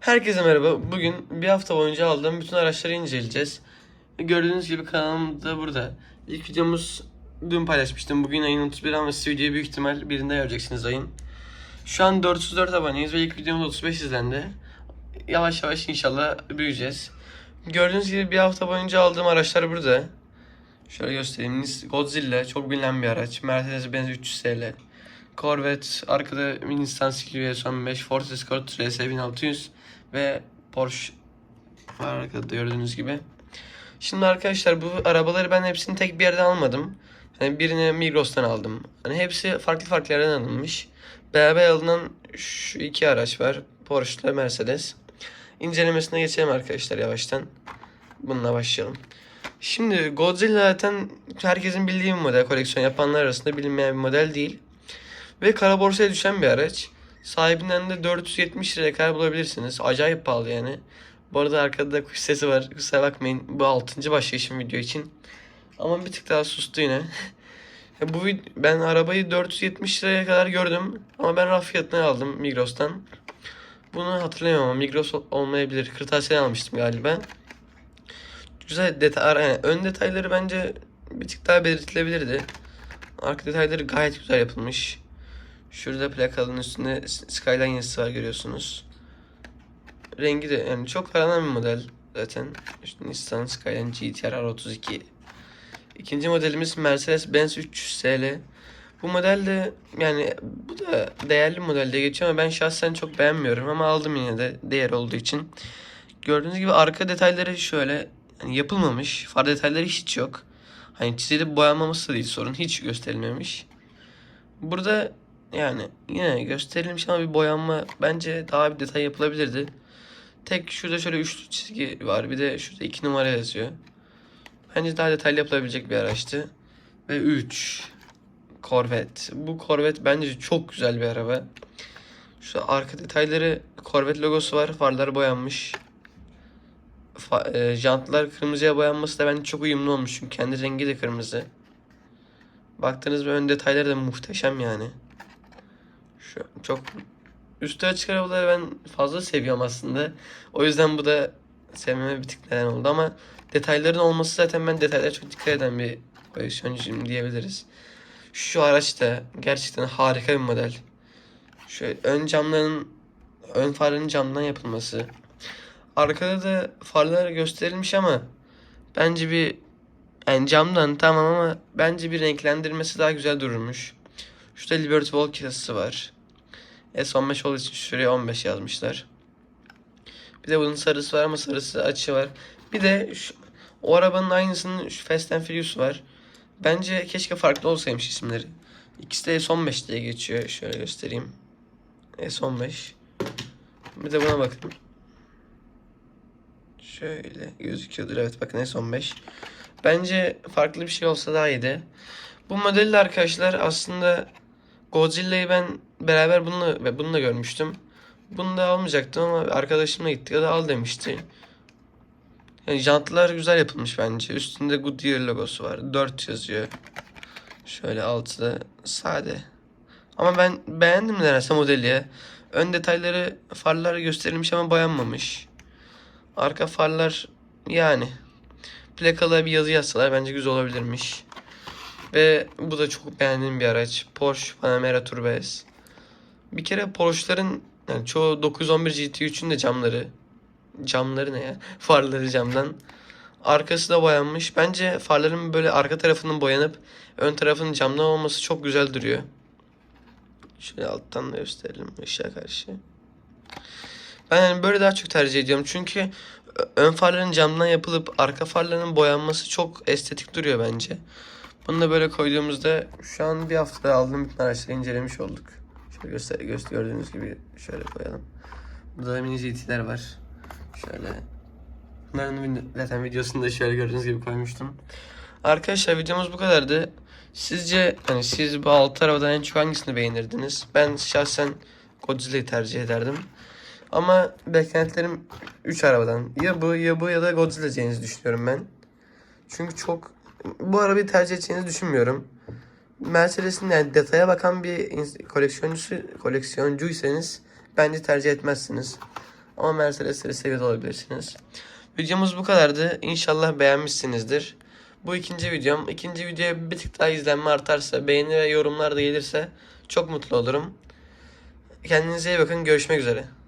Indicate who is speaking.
Speaker 1: Herkese merhaba. Bugün bir hafta boyunca aldığım bütün araçları inceleyeceğiz. Gördüğünüz gibi kanalım da burada. İlk videomuz dün paylaşmıştım. Bugün ayın 31 ama siz videoyu büyük ihtimal birinde göreceksiniz ayın. Şu an 404 aboneyiz ve ilk videomuz 35 izlendi. Yavaş yavaş inşallah büyüyeceğiz. Gördüğünüz gibi bir hafta boyunca aldığım araçlar burada. Şöyle göstereyim. Godzilla çok bilinen bir araç. Mercedes-Benz 300 SL. Corvette, arkada Nissan Silvia S15, Ford Escort RS 1600 ve Porsche var arkada gördüğünüz gibi. Şimdi arkadaşlar bu arabaları ben hepsini tek bir yerden almadım. Hani birini Migros'tan aldım. Hani hepsi farklı farklı yerden alınmış. Beraber alınan şu iki araç var. Porsche ile Mercedes. İncelemesine geçelim arkadaşlar yavaştan. Bununla başlayalım. Şimdi Godzilla zaten herkesin bildiği bir model. Koleksiyon yapanlar arasında bilinmeyen bir model değil. Ve kara borsaya düşen bir araç. Sahibinden de 470 liraya kadar bulabilirsiniz. Acayip pahalı yani. Bu arada arkada da kuş sesi var. Kusura bakmayın. Bu 6. başlayışım video için. Ama bir tık daha sustu yine. Bu ben arabayı 470 liraya kadar gördüm. Ama ben raf fiyatına aldım Migros'tan. Bunu hatırlamıyorum ama Migros ol- olmayabilir. Kırtasiye almıştım galiba. Güzel detay, yani ön detayları bence bir tık daha belirtilebilirdi. Arka detayları gayet güzel yapılmış. Şurada plakanın üstünde Skyline yazısı var görüyorsunuz. Rengi de yani çok aranan bir model zaten. İşte Nissan Skyline GTR R32. İkinci modelimiz Mercedes-Benz 300 SL. Bu model de yani bu da değerli model diye geçiyor ama ben şahsen çok beğenmiyorum ama aldım yine de değer olduğu için. Gördüğünüz gibi arka detayları şöyle yani yapılmamış. Far detayları hiç yok. Hani çizilip boyanmaması da değil sorun. Hiç gösterilmemiş. Burada yani yine gösterilmiş ama bir boyanma bence daha bir detay yapılabilirdi. Tek şurada şöyle üçlü çizgi var. Bir de şurada iki numara yazıyor. Bence daha detaylı yapılabilecek bir araçtı. Ve 3 Corvette. Bu Corvette bence çok güzel bir araba. Şu arka detayları Corvette logosu var. Farlar boyanmış. Fa- e, jantlar kırmızıya boyanması da bence çok uyumlu olmuş. Çünkü kendi rengi de kırmızı. Baktığınız ön detayları da muhteşem yani. Şu çok üstü açık arabaları ben fazla seviyorum aslında. O yüzden bu da sevmeme bir tık neden oldu ama detayların olması zaten ben detaylara çok dikkat eden bir koleksiyoncuyum diyebiliriz. Şu araç da gerçekten harika bir model. Şöyle ön camların ön farların camdan yapılması. Arkada da farlar gösterilmiş ama bence bir yani camdan tamam ama bence bir renklendirmesi daha güzel dururmuş. Şurada Liberty Walk yazısı var. S15 olduğu için şuraya 15 yazmışlar. Bir de bunun sarısı var ama sarısı açı var. Bir de şu, o arabanın aynısının şu Fast and Furious var. Bence keşke farklı olsaymış isimleri. İkisi de S15 diye geçiyor. Şöyle göstereyim. S15. Bir de buna bakın. Şöyle gözüküyordur. Evet bakın S15. Bence farklı bir şey olsa daha iyiydi. Bu modelde arkadaşlar aslında Godzilla'yı ben beraber bununla ve bununla görmüştüm. Bunu da almayacaktım ama arkadaşımla gittik ya da al demişti. Yani jantlar güzel yapılmış bence. Üstünde Goodyear logosu var. 4 yazıyor. Şöyle altıda sade. Ama ben beğendim neredeyse modeli. Ön detayları farlar gösterilmiş ama boyanmamış. Arka farlar yani. Plakalı bir yazı yazsalar bence güzel olabilirmiş. Ve bu da çok beğendiğim bir araç. Porsche Panamera Turbo S. Bir kere Porsche'ların yani çoğu 911 GT3'ün de camları. Camları ne ya? Farları camdan. Arkası da boyanmış. Bence farların böyle arka tarafının boyanıp ön tarafının camdan olması çok güzel duruyor. Şöyle alttan da gösterelim ışığa karşı. Ben yani böyle daha çok tercih ediyorum. Çünkü ön farların camdan yapılıp arka farların boyanması çok estetik duruyor bence. Bunu da böyle koyduğumuzda şu an bir haftada aldığım bütün araçları incelemiş olduk. Şöyle göster, göster gördüğünüz gibi şöyle koyalım. Burada da mini GT'ler var. Şöyle. Bunların zaten videosunu da şöyle gördüğünüz gibi koymuştum. Arkadaşlar videomuz bu kadardı. Sizce hani siz bu altı arabadan en çok hangisini beğenirdiniz? Ben şahsen Godzilla'yı tercih ederdim. Ama beklentilerim 3 arabadan. Ya bu ya bu ya da Godzilla diyeceğinizi düşünüyorum ben. Çünkü çok bu arabayı tercih edeceğinizi düşünmüyorum. Mercedes'in yani detaya bakan bir koleksiyoncusu koleksiyoncuysanız bence tercih etmezsiniz. Ama Mercedes'leri seviyor olabilirsiniz. Videomuz bu kadardı. İnşallah beğenmişsinizdir. Bu ikinci videom. İkinci videoya bir tık daha izlenme artarsa, beğeni ve yorumlar da gelirse çok mutlu olurum. Kendinize iyi bakın. Görüşmek üzere.